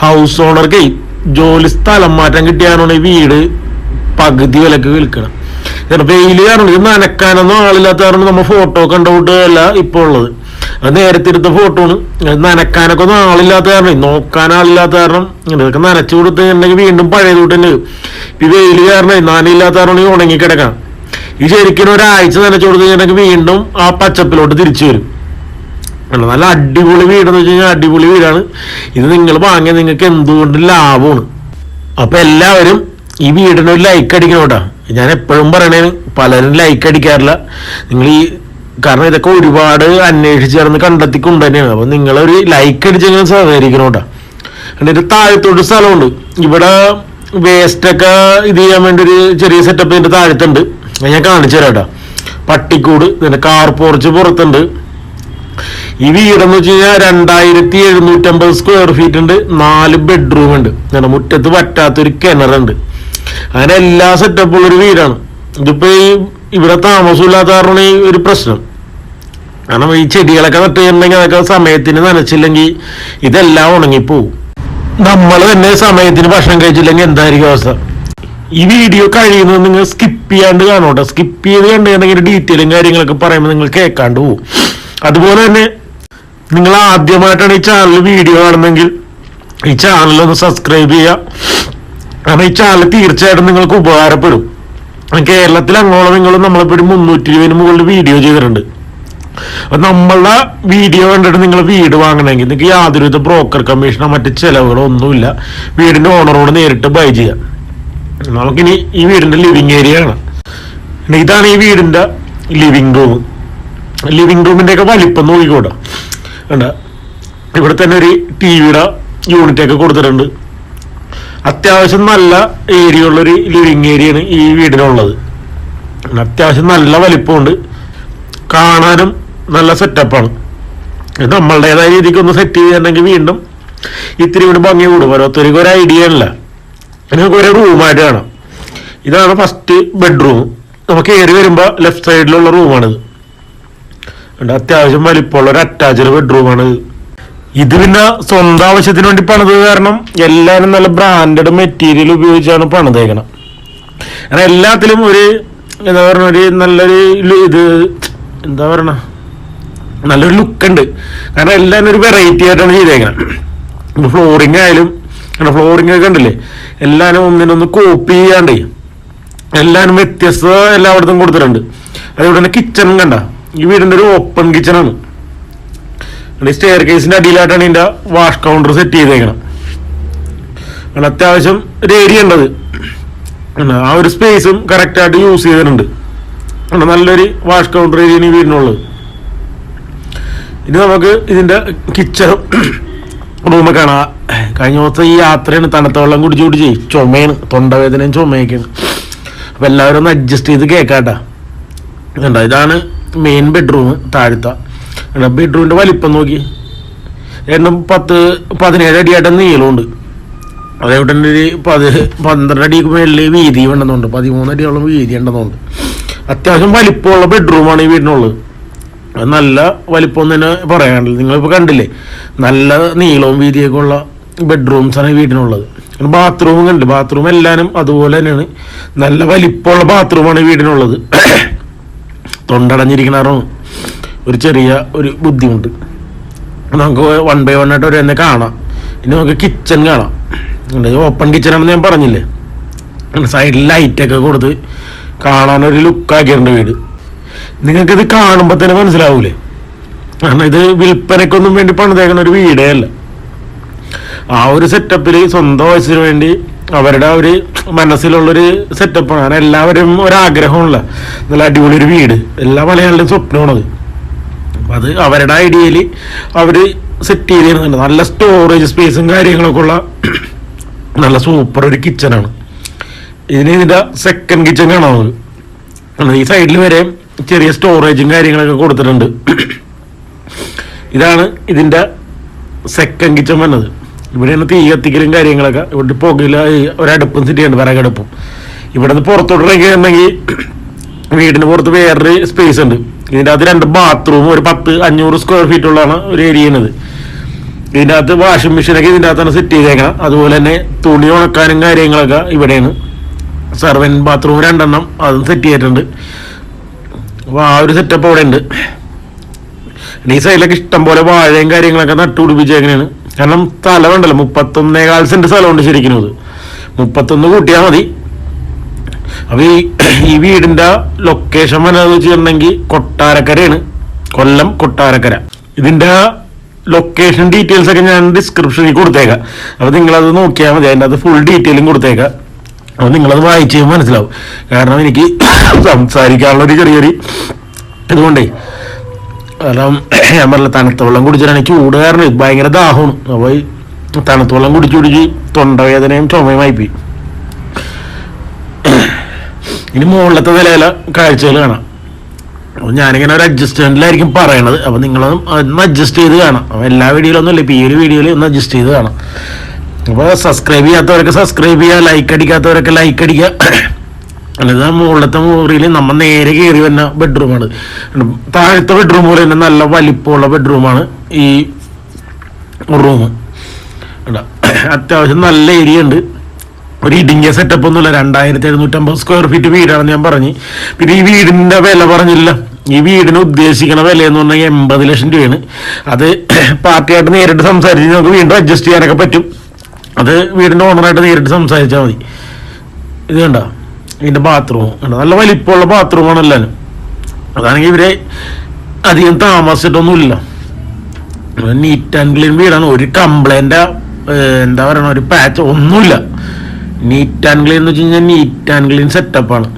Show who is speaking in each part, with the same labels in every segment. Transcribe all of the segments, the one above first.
Speaker 1: House ഓണർക്ക് ജോലി സ്ഥലം മാറ്റം കിട്ടിയാണോ വീട് പകുതി വിലക്ക് വിൽക്കണം. വെയിൽ കാരണം ഇത് നനക്കാനൊന്നും ആളില്ലാത്ത കാരണം നമ്മൾ ഫോട്ടോ കണ്ടുകൊണ്ടല്ല ഇപ്പൊ ഉള്ളത്. അത് നേരത്തെ എടുത്ത ഫോട്ടോ ആണ്. അത് നനക്കാനൊക്കെ ഒന്നും ആളില്ലാത്ത കാരണം നോക്കാൻ ആളില്ലാത്ത കാരണം ഇതൊക്കെ നനച്ചു കൊടുത്തിട്ടുണ്ടെങ്കിൽ വീണ്ടും പഴയത് തന്നെ ഈ വെയിൽ കാരണം നാനില്ലാത്ത കാരണം ഈ ഉണങ്ങി കിടക്കാം ഈ ശരിക്കും ഒരാഴ്ച നനച്ചു കൊടുത്തിട്ടുണ്ടെങ്കിൽ വീണ്ടും ആ പച്ചപ്പിലോട്ട് തിരിച്ചു വരും. അല്ല, നല്ല അടിപൊളി വീടെന്ന് വെച്ച് കഴിഞ്ഞാൽ അടിപൊളി വീടാണ്. ഇത് നിങ്ങൾ വാങ്ങിയ നിങ്ങൾക്ക് എന്തുകൊണ്ട് ലാഭമാണ്? അപ്പൊ എല്ലാവരും ഈ വീടിന് ഒരു ലൈക്ക് അടിക്കണം കേട്ടോ. ഞാൻ എപ്പോഴും പറയണേ പലരും ലൈക്ക് അടിക്കാറില്ല. നിങ്ങൾ ഈ കാരണം ഇതൊക്കെ ഒരുപാട് അന്വേഷിച്ച് ചേർന്ന് കണ്ടെത്തി കൊണ്ടുതന്നെയാണ് അപ്പൊ നിങ്ങളൊരു ലൈക്ക് അടിച്ചെങ്കിലും സഹകരിക്കണം കേട്ടോ. എന്നിട്ട് താഴത്തോട്ട് സ്ഥലമുണ്ട്. ഇവിടെ വേസ്റ്റ് ഒക്കെ ഇത് ചെയ്യാൻ വേണ്ടി ഒരു ചെറിയ സെറ്റപ്പ് ഇതിന്റെ താഴത്തുണ്ട്. ഞാൻ കാണിച്ചു തരാം കേട്ടോ. പട്ടിക്കൂട് ഇതിന്റെ കാർ പോർച്ച് പുറത്തുണ്ട്. ഈ വീടെന്ന് വെച്ച് കഴിഞ്ഞാൽ രണ്ടായിരത്തി എഴുന്നൂറ്റമ്പത് സ്ക്വയർ ഫീറ്റ് ഉണ്ട് നാല് ബെഡ്റൂം ഉണ്ട്. അങ്ങനെ മുറ്റത്ത് പറ്റാത്തൊരു കിണറുണ്ട്. അങ്ങനെ എല്ലാ സെറ്റപ്പുള്ള ഒരു വീടാണ്. ഇതിപ്പോ ഈ ഇവിടെ താമസമില്ലാത്ത കാരണം ഈ ഒരു പ്രശ്നം. കാരണം ഈ ചെടികളൊക്കെ നട്ട് കഴിഞ്ഞിട്ടുണ്ടെങ്കിൽ അതൊക്കെ സമയത്തിന് നനച്ചില്ലെങ്കിൽ ഇതെല്ലാം ഉണങ്ങിപ്പോവും. നമ്മൾ തന്നെ സമയത്തിന് ഭക്ഷണം കഴിച്ചില്ലെങ്കിൽ എന്തായിരിക്കും അവസ്ഥ? ഈ വീഡിയോ കഴിയുന്നത് നിങ്ങൾ സ്കിപ്പ് ചെയ്യാണ്ട് കാണോട്ടെ സ്കിപ്പ് ചെയ്ത് കണ്ടെങ്കിൽ ഡീറ്റെയിലും കാര്യങ്ങളൊക്കെ പറയുമ്പോൾ നിങ്ങൾ കേൾക്കാണ്ട് പോകും അതുപോലെ തന്നെ നിങ്ങൾ ആദ്യമായിട്ടാണ് ഈ ചാനൽ വീഡിയോ കാണുന്നെങ്കിൽ ഈ ചാനൽ ഒന്ന് സബ്സ്ക്രൈബ് ചെയ്യുക. കാരണം ഈ ചാനൽ തീർച്ചയായിട്ടും നിങ്ങൾക്ക് ഉപകാരപ്പെടും. കേരളത്തിൽ അങ്ങോളം നിങ്ങളും നമ്മളിപ്പോൾ ഒരു മുന്നൂറ്റി ഇരുപതിന് മുകളിൽ വീഡിയോ ചെയ്തിട്ടുണ്ട്. അപ്പൊ നമ്മളുടെ വീഡിയോ കണ്ടിട്ട് നിങ്ങൾ വീട് വാങ്ങണമെങ്കിൽ നിങ്ങൾക്ക് യാതൊരുവിധ ബ്രോക്കർ കമ്മീഷനോ മറ്റ് ചെലവുകളോ ഒന്നുമില്ല. വീടിന്റെ ഓണറോട് നേരിട്ട് ബൈ ചെയ്യാം. നമുക്കിനി ഈ വീടിന്റെ ലിവിങ് ഏരിയ ആണ്. ഇതാണ് ഈ വീടിന്റെ ലിവിങ് റൂം ലിവിങ് റൂമിന്റെ ഒക്കെ വലിപ്പം നോക്കിക്കോട്ടെ. ഉണ്ട് ഇവിടെ തന്നെ ഒരു ടി വിയുടെ യൂണിറ്റ് ഒക്കെ കൊടുത്തിട്ടുണ്ട്. അത്യാവശ്യം നല്ല ഏരിയ ഉള്ളൊരു ലിവിങ് ഏരിയയാണ് ഈ വീടിനുള്ളത്. അത്യാവശ്യം നല്ല വലിപ്പമുണ്ട്. കാണാനും നല്ല സെറ്റപ്പാണ് നമ്മളുടേതായ രീതിക്ക് ഒന്ന് സെറ്റ് ചെയ്തിട്ടുണ്ടെങ്കിൽ വീണ്ടും ഇത്തിരി കൂടി ഭംഗി കൂടും. ഓരോരുത്തർക്ക് ഒരു ഐഡിയ അല്ല നിങ്ങൾക്ക് ഒരു റൂമായിട്ട് കാണാം. ഇതാണ് ഫസ്റ്റ് ബെഡ്റൂം നമുക്ക് കയറി വരുമ്പോൾ ലെഫ്റ്റ് സൈഡിലുള്ള റൂമാണിത് ഉണ്ട് അത്യാവശ്യം വലിപ്പമുള്ള ഒരു അറ്റാച്ച്ഡ് ബെഡ്റൂമാണ് ഇത് പിന്നെ സ്വന്തം ആവശ്യത്തിന് വേണ്ടി പണിത് കാരണം എല്ലാവരും നല്ല ബ്രാൻഡഡ് മെറ്റീരിയൽ ഉപയോഗിച്ചാണ് പണിതേക്കണം കാരണം എല്ലാത്തിലും ഒരു എന്താ പറയുക ഒരു നല്ലൊരു ഇത് എന്താ പറയണ നല്ലൊരു ലുക്ക് ഉണ്ട്. കാരണം എല്ലാവരും ഒരു വെറൈറ്റി ആയിട്ടാണ് ചെയ്തേക്കണം ഫ്ലോറിങ് ആയാലും ഫ്ലോറിങ് ഒക്കെ ഉണ്ടല്ലേ എല്ലാവരും ഒന്നിനൊന്ന് കോപ്പി ചെയ്യാണ്ട് എല്ലാവരും വ്യത്യസ്ത എല്ലായിടത്തും കൊടുത്തിട്ടുണ്ട്. അതുപോലെ തന്നെ കിച്ചണും കണ്ട? ഈ വീടിന്റെ ഒരു ഓപ്പൺ കിച്ചണാണ് ഈ സ്റ്റെയർ കേസിന്റെ അടിയിലായിട്ടാണ് ഇതിന്റെ വാഷ് കൗണ്ടർ സെറ്റ് ചെയ്തേക്കണം. കാരണം അത്യാവശ്യം ഒരു ഏരിയ ഉണ്ടത് ആണ്. ആ ഒരു സ്പേസും കറക്റ്റായിട്ട് യൂസ് ചെയ്തിട്ടുണ്ട്. ആണ് നല്ലൊരു വാഷ് കൗണ്ടർ ഏരിയ ഈ വീടിനുള്ളത്. ഇനി നമുക്ക് ഇതിന്റെ കിച്ചൺ റൂമൊക്കെ കാണാം. കഴിഞ്ഞ ദിവസം ഈ യാത്രയാണ് തണുത്ത വെള്ളം കുടിച്ച് കുടിച്ച്. ചുമയാണ് തൊണ്ടവേദനയും ചുമയൊക്കെയാണ്. അപ്പൊ എല്ലാവരും ഒന്ന് അഡ്ജസ്റ്റ് ചെയ്ത് കേൾക്കാട്ടാ. ഇതാണ് മെയിൻ ബെഡ്റൂം താഴ്ത്ത. ബെഡ്റൂമിന്റെ വലിപ്പം നോക്കി. എണ്ണം പത്ത് പതിനേഴ് അടിയായിട്ട് നീളമുണ്ട്. അതേപോലെ തന്നെ ഒരു പത് പന്ത്രണ്ട് അടിക്ക് മേളിൽ വീതി ഉണ്ടെന്നുണ്ട്. പതിമൂന്ന് അടിയോളം വീതി ഉണ്ടെന്നുണ്ട്. അത്യാവശ്യം വലിപ്പമുള്ള ബെഡ്റൂമാണ് ഈ വീടിനുള്ളത്. അത് നല്ല വലിപ്പം തന്നെ പറയാനുള്ളത്. നിങ്ങളിപ്പോൾ കണ്ടില്ലേ? നല്ല നീളവും വീതിയൊക്കെ ഉള്ള ബെഡ്റൂംസാണ് ഈ വീടിനുള്ളത്. ബാത്റൂമും കണ്ട് ബാത്റൂം എല്ലാവരും അതുപോലെ തന്നെയാണ്. നല്ല വലിപ്പമുള്ള ബാത്റൂമാണ് ഈ വീടിനുള്ളത്. തൊണ്ടടഞ്ഞിരിക്കണാറും? ഒരു ചെറിയ ഒരു ബുദ്ധിമുട്ട്. നമുക്ക് വൺ ബൈ വൺ ആയിട്ട് ഒരു തന്നെ കാണാം. ഇനി നമുക്ക് കിച്ചൺ കാണാം. ഓപ്പൺ കിച്ചൺ ആണെന്ന് ഞാൻ പറഞ്ഞില്ലേ? സൈഡിൽ ലൈറ്റൊക്കെ കൊടുത്ത് കാണാനൊരു ലുക്കാക്കിയിട്ടുണ്ട് വീട്. നിങ്ങൾക്കിത് കാണുമ്പോൾ തന്നെ മനസ്സിലാവൂലേ? കാരണം ഇത് വിൽപ്പനയ്ക്കൊന്നും വേണ്ടി പണിതേക്കുന്ന ഒരു വീടേ അല്ല. ആ ഒരു സെറ്റപ്പിൽ സ്വന്തം വയസ്സിന് വേണ്ടി അവരുടെ ഒരു മനസ്സിലുള്ളൊരു സെറ്റപ്പാണ് കാരണം എല്ലാവരും ഒരാഗ്രഹമുള്ള നല്ല അടിപൊളി ഒരു വീട്. എല്ലാ മലയാളികളും സ്വപ്നമാണത്. അപ്പം അത് അവരുടെ ഐഡിയയിൽ അവർ സെറ്റ് ചെയ്തിരുന്നുണ്ട്. നല്ല സ്റ്റോറേജ് സ്പേസും കാര്യങ്ങളൊക്കെ ഉള്ള നല്ല സൂപ്പർ ഒരു കിച്ചനാണ് ഇതിന് ഇതിന്റെ സെക്കൻഡ് കിച്ചൺ കാണാവുന്നത് ഈ സൈഡിൽ വരെ ചെറിയ സ്റ്റോറേജും കാര്യങ്ങളൊക്കെ കൊടുത്തിട്ടുണ്ട്. ഇതാണ് ഇതിന്റെ സെക്കൻഡ് കിച്ചൺ വന്നത്. ഇവിടെയാണ് തീ കത്തിക്കലും കാര്യങ്ങളൊക്കെ ഇവിടെ പുകയില ഈ ഒരടുപ്പും സ്ഥിതിയാണ് വിറകടുപ്പും ഇവിടെ നിന്ന് പുറത്തോട്ട് ഇറങ്ങിയിട്ടുണ്ടെങ്കിൽ വീടിന് പുറത്ത് വേറൊരു സ്പേസ് ഉണ്ട്. ഇതിന്റെ അകത്ത് രണ്ട് ബാത്റൂം ഒരു പത്ത് അഞ്ഞൂറ് സ്ക്വയർ ഫീറ്റ് ഉള്ളതാണ് ഒരു ഏരിയ ഉള്ളത് ഇതിന്റെ അകത്ത് വാഷിംഗ് മെഷീനൊക്കെ ഇതിന്റെ അകത്താണ് സെറ്റ് ചെയ്തേക്കണം അതുപോലെ തന്നെ തുണി ഉണക്കാനും കാര്യങ്ങളൊക്കെ ഇവിടെയാണ്. സെർവൻ ബാത്റൂം രണ്ടെണ്ണം അതും സെറ്റ് ചെയ്തിട്ടുണ്ട്. അപ്പോൾ ആ ഒരു സെറ്റപ്പ് അവിടെ ഉണ്ട്. ഈ സൈഡിലൊക്കെ ഇഷ്ടം പോലെ വാഴയും കാര്യങ്ങളൊക്കെ നട്ടുപിടിപ്പിച്ചേക്കണേണ്. കാരണം സ്ഥലം ഉണ്ടല്ലോ മുപ്പത്തൊന്നേകാൽ സെന്റ് സ്ഥലമുണ്ട് ശരിക്കും അത് മുപ്പത്തൊന്ന് കൂട്ടിയാൽ മതി. അപ്പൊ ഈ ഈ വീടിന്റെ ലൊക്കേഷൻ വന്നത് വെച്ചിട്ടുണ്ടെങ്കിൽ കൊട്ടാരക്കരയാണ്. കൊല്ലം കൊട്ടാരക്കര. ഇതിന്റെ ലൊക്കേഷൻ ഡീറ്റെയിൽസ് ഒക്കെ ഞാൻ ഡിസ്ക്രിപ്ഷനിൽ കൊടുത്തേക്കാം. അപ്പൊ നിങ്ങളത് നോക്കിയാൽ മതി അതിന്റെ അത് ഫുൾ ഡീറ്റെയിലും കൊടുത്തേക്കാം. അപ്പൊ നിങ്ങളത് വായിച്ച് മനസ്സിലാവും. കാരണം എനിക്ക് സംസാരിക്കാനുള്ള ഒരു ചെറിയൊരു ഇതുകൊണ്ടേ കാരണം ഞാൻ പറഞ്ഞ തണുത്ത വെള്ളം കുടിച്ചിട്ടാണ് ചൂട് കാരണം ഭയങ്കര ദാഹമാണ്. അപ്പോൾ ഈ തണുത്ത വെള്ളം കുടിച്ച് കുടിച്ച് തൊണ്ടവേദനയും ചുമയുമായി പോയി ഇനി മുകളിലത്തെ നിലയിലെ കാഴ്ചകൾ കാണാം. അപ്പോൾ ഞാനിങ്ങനെ ഒരു അഡ്ജസ്റ്റ്മെന്റിലായിരിക്കും പറയണത്. അപ്പോൾ നിങ്ങളൊന്നും ഒന്ന് അഡ്ജസ്റ്റ് ചെയ്ത് കാണാം. അപ്പോൾ എല്ലാ വീഡിയോയിലൊന്നും ഇല്ല ഇപ്പോൾ ഈ ഒരു വീഡിയോയിൽ ഒന്ന് അഡ്ജസ്റ്റ് ചെയ്ത് കാണാം. അപ്പോൾ സബ്സ്ക്രൈബ് ചെയ്യാത്തവരൊക്കെ സബ്സ്ക്രൈബ് ചെയ്യുക ലൈക്ക് അടിക്കാത്തവരൊക്കെ ലൈക്ക് അടിക്കുക. അല്ലാതെ മുകളിലത്തെ മുറിയിൽ നമ്മൾ നേരെ കയറി വരുന്ന ബെഡ്റൂമാണ് താഴത്തെ ബെഡ്റൂം പോലെ തന്നെ നല്ല വലിപ്പമുള്ള ബെഡ്റൂമാണ് ഈ റൂം അത്യാവശ്യം നല്ല ഏരിയ ഉണ്ട്. ഒരു ഇടുങ്ങിയ സെറ്റപ്പ് ഒന്നുമില്ല. രണ്ടായിരത്തി എഴുന്നൂറ്റമ്പത് സ്ക്വയർ ഫീറ്റ് വീടാണെന്ന് ഞാൻ പറഞ്ഞു. പിന്നെ ഈ വീടിന്റെ വില പറഞ്ഞില്ല ഈ വീടിന് ഉദ്ദേശിക്കുന്ന വില എന്ന് പറഞ്ഞാൽ എൺപത് ലക്ഷം രൂപയാണ്. അത് പാർട്ടിയായിട്ട് നേരിട്ട് സംസാരിച്ച് നമുക്ക് വീണ്ടും അഡ്ജസ്റ്റ് ചെയ്യാനൊക്കെ പറ്റും. അത് വീടിന്റെ ഓണറായിട്ട് നേരിട്ട് സംസാരിച്ചാൽ മതി. ഇത് കണ്ട? ഇതിന്റെ ബാത്റൂം നല്ല വലിപ്പമുള്ള ബാത്റൂമാണ് എല്ലാവരും അതാണെങ്കിൽ ഇവരെ അധികം താമസിച്ചിട്ടൊന്നുമില്ല. നീറ്റ് ആൻഡ് ക്ലീൻ വീടാണ്. ഒരു കംപ്ലൈന്റ് എന്താ പറയണ ഒരു പാച്ച് ഒന്നുമില്ല. നീറ്റ് ആൻഡ് ക്ലീൻ എന്ന് വെച്ച് കഴിഞ്ഞാൽ നീറ്റ് ആൻഡ് ക്ലീൻ സെറ്റപ്പാണ്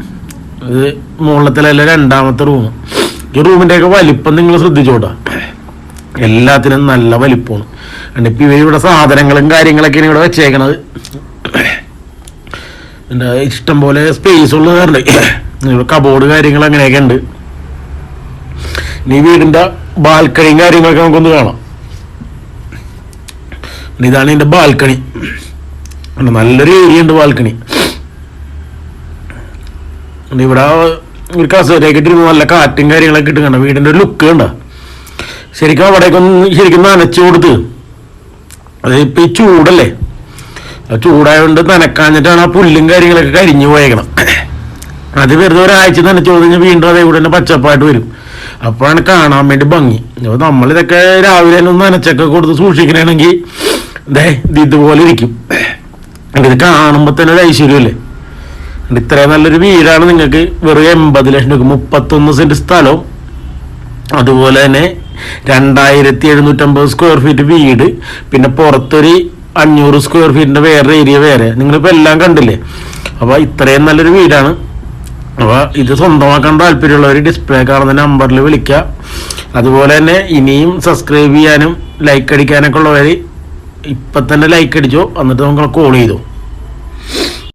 Speaker 1: ഇത് മുകളിലത്തിലല്ല രണ്ടാമത്തെ റൂം ഈ റൂമിന്റെ ഒക്കെ വലിപ്പം നിങ്ങൾ ശ്രദ്ധിച്ചോട്ടാ. എല്ലാത്തിനും നല്ല വലിപ്പമാണ്. ഇവർ ഇവിടെ സാധനങ്ങളും കാര്യങ്ങളൊക്കെയാണ് ഇവിടെ വെച്ചേക്കണത്. എന്താ ഇഷ്ടം പോലെ സ്പേസ് ഉള്ള കാരണം ഇവിടെ കബോർഡ് കാര്യങ്ങൾ അങ്ങനെയൊക്കെ ഉണ്ട്. ഇനി വീടിന്റെ ബാൽക്കണിയും കാര്യങ്ങളൊക്കെ നമുക്കൊന്ന് കാണാം. ഇതാണ് എന്റെ ബാൽക്കണി നല്ലൊരു ഏരിയ ഉണ്ട് ബാൽക്കണി ഇവിടെ ഒരു കസേരയൊക്കെ ഇട്ടിരുന്ന്. നല്ല കാറ്റും കാര്യങ്ങളൊക്കെ ഇട്ട് കണ്ട? വീടിന്റെ ഒരു ലുക്ക് കണ്ട? ശരിക്കും അവിടേക്കൊന്ന് ശരിക്കും നനച്ചു കൊടുത്ത്. അത് ഇപ്പൊ ഈ ചൂടല്ലേ? ചൂടായതുകൊണ്ട് നനക്കാഞ്ഞിട്ടാണ് ആ പുല്ലും കാര്യങ്ങളൊക്കെ കരിഞ്ഞു പോയേക്കണം അത് വെറുതെ ഒരാഴ്ച നനച്ചു കഴിഞ്ഞാൽ വീണ്ടും അതേ കൂടെ തന്നെ പച്ചപ്പായിട്ട് വരും. അപ്പോഴാണ് കാണാൻ വേണ്ടി ഭംഗി. അപ്പോൾ നമ്മളിതൊക്കെ രാവിലെ ഒന്ന് നനച്ചൊക്കെ കൊടുത്ത് സൂക്ഷിക്കണമെങ്കിൽ ദേ ഇത് ഇതുപോലെ ഇരിക്കും. ഇത് കാണുമ്പോൾ തന്നെ ഒരു ഐശ്വര്യമല്ലേ ഇത് ഇത്രയും നല്ലൊരു വീടാണ് നിങ്ങൾക്ക് വെറും എൺപത് ലക്ഷം രൂപ മുപ്പത്തൊന്ന് സെന്റ് സ്ഥലവും. അതുപോലെ തന്നെ രണ്ടായിരത്തി എഴുന്നൂറ്റമ്പത് സ്ക്വയർ ഫീറ്റ് വീട്. പിന്നെ പുറത്തൊരു അഞ്ഞൂറ് സ്ക്വയർ ഫീറ്റിന്റെ വേറെ ഏരിയ വേറെ. നിങ്ങളിപ്പോൾ എല്ലാം കണ്ടില്ലേ? അപ്പോൾ ഇത്രയും നല്ലൊരു വീടാണ്. അപ്പോൾ ഇത് സ്വന്തമാക്കാൻ താല്പര്യമുള്ളവർ ഡിസ്പ്ലേ കാണുന്ന നമ്പറിൽ വിളിക്കുക അതുപോലെ തന്നെ ഇനിയും സബ്സ്ക്രൈബ് ചെയ്യാനും ലൈക്ക് അടിക്കാനൊക്കെ ഉള്ളവർ ഇപ്പം തന്നെ ലൈക്ക് അടിച്ചോ എന്നിട്ട് നമുക്ക് കോൾ ചെയ്തു.